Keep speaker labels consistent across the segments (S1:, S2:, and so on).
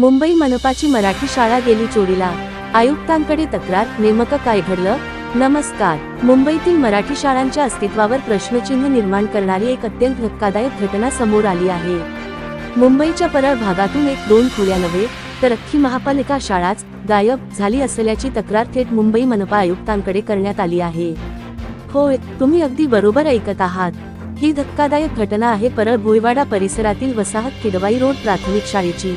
S1: मुंबई मनपाची मराठी शाळा गेली चोरीला. आयुक्तांकडे तक्रार नेमकं काय घडलं? नमस्कार. मुंबईतील मराठी शाळांच्या अस्तित्वावर प्रश्नचिन्ह निर्माण करणारी एक अत्यंत धक्कादायक घटना समोर आली आहे. मुंबईच्या परळ भागातून एक दोन खुल्या नव्हे तर अख्खी महापालिका शाळाच गायब झाली असल्याची तक्रार थेट मुंबई मनपा आयुक्तांकडे करण्यात आली आहे. होय तुम्ही अगदी बरोबर ऐकत आहात. ही धक्कादायक घटना आहे परळ भुईवाडा परिसरातील वसाहत किडवाई रोड प्राथमिक शाळेची.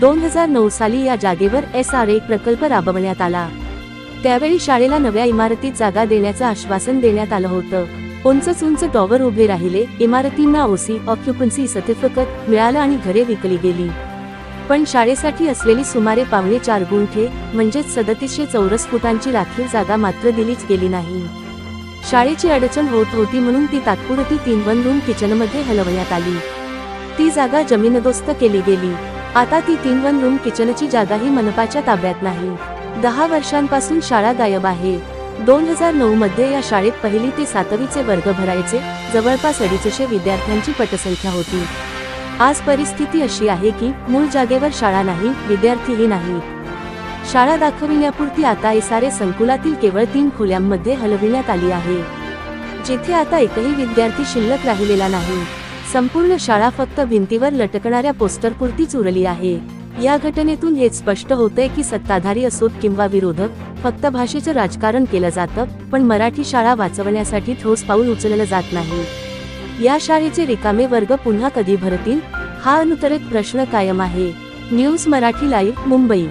S1: दोन हजार नऊ साली या जागेवर एस आर ए प्रकल्प राबवण्यात आला. त्यावेळी शाळेला नव्या इमारतीत जागा देण्याचं आश्वासन देण्यात आलं होतं. उंच उंच टॉवर उभे राहिले इमारतींना ओसी ऑक्युपन्सी सर्टिफिकेट मिळालं आणि घरे विकली गेली. पण शाळेसाठी असलेली सुमारे पावणे चार गुंठे म्हणजेच सदतीसशे चौरस फुटांची राखीव जागा मात्र दिलीच गेली नाही. शाळेची अडचण होत होती म्हणून ती तात्पुरती तीन वन रूम किचनमध्ये हलवण्यात आली. ती जागा जमीनदोस्त केली गेली. आता ती तीन वन रूम किचनची जागाही मनपाच्या ताब्यात नाही. दहा वर्षांपासून शाळा गायब आहे. दोन हजार नऊ मध्ये या शाळेत पहिली ते सातवीचे वर्ग भरायचे जवळपास अडीचशे विद्यार्थ्यांची पटसंख्या होती. आज परिस्थिती अशी आहे की मूळ जागेवर शाळा नाही विद्यार्थीही नाही. शाळा दाखविण्यापुरती आता एसारे संकुलातील केवळ तीन खोल्यांमध्ये हलविण्यात आली आहे. जिथे आता एकही विद्यार्थी शिल्लक राहिलेला नाही. संपूर्ण शाळा फक्त भिंतीवर लटकणाऱ्या पोस्टरपुरतीच उरली आहे. या घटनेतून हेच स्पष्ट होतंय की सत्ताधारी असोत किंवा विरोधक फक्त भाषेचं राजकारण केलं जातं पण मराठी शाळा वाचवण्यासाठी ठोस पाऊल उचललं जात नाही. या शाळेचे रिकामे वर्ग पुन्हा कधी भरतील? हा अनुतरित प्रश्न कायम आहे. News Marathi live Mumbai.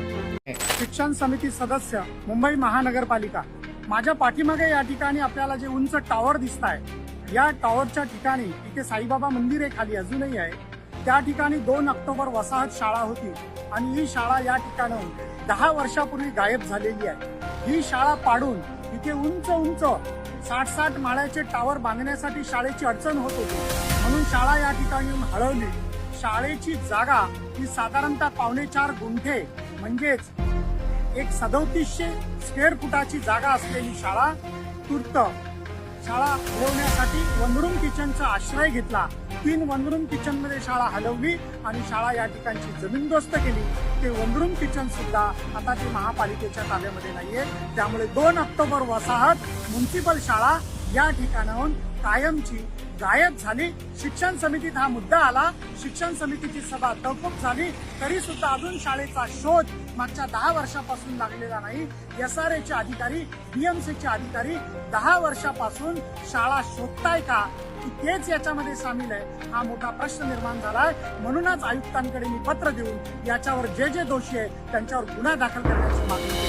S2: शिक्षण समिती सदस्य मुंबई महानगरपालिका. माझ्या पाठीमागे या ठिकाणी आपल्याला जे उंच टॉवर दिसत आहे या टॉवरच्या ठिकाणी इथे साईबाबा मंदिर आहे खाली अजूनही आहे. त्या ठिकाणी दोन ऑक्टोबर वसाहत शाळा होती आणि ही शाळा या ठिकाणाहून दहा वर्षापूर्वी गायब झालेली आहे. ही शाळा पाडून इथे उंच उंच साठ साठ माळ्याचे टावर बांधण्यासाठी शाळेची अडचण होत होती. म्हणून शाळा या ठिकाणी हळवली. शाळेची जागा ही साधारणतः पावणे चार गुंठे म्हणजेच एक सदोतीसशे स्क्वेअर फुटाची जागा असलेली शाळा तूर्त शाळा हलवण्यासाठी वनरूम किचनचा आश्रय घेतला. तीन वनरूम किचनमध्ये शाळा हलवली आणि शाळा या ठिकाणची जमीनदोस्त केली. ते वनरूम किचन सुद्धा आता ते महापालिकेच्या ताब्यामध्ये नाहीये. त्यामुळे दोन ऑक्टोबर वसाहत म्युन्सिपल शाळा या ठिकाणाहून कायमची गायब झाली. शिक्षण समितीत हा मुद्दा आला. शिक्षण समितीची सभा तहकूब झाली. तरी सुद्धा अजून शाळेचा शोध मागच्या दहा वर्षापासून लागलेला नाही. एस आर चे अधिकारी बीएमसीचे अधिकारी दहा वर्षापासून शाळा शोधताय का? की तेच याच्यामध्ये सामील आहे? हा मोठा प्रश्न निर्माण झालाय. म्हणूनच आयुक्तांकडे मी पत्र देऊन याच्यावर जे जे दोषी आहे त्यांच्यावर गुन्हा दाखल करण्याची मागणी केली.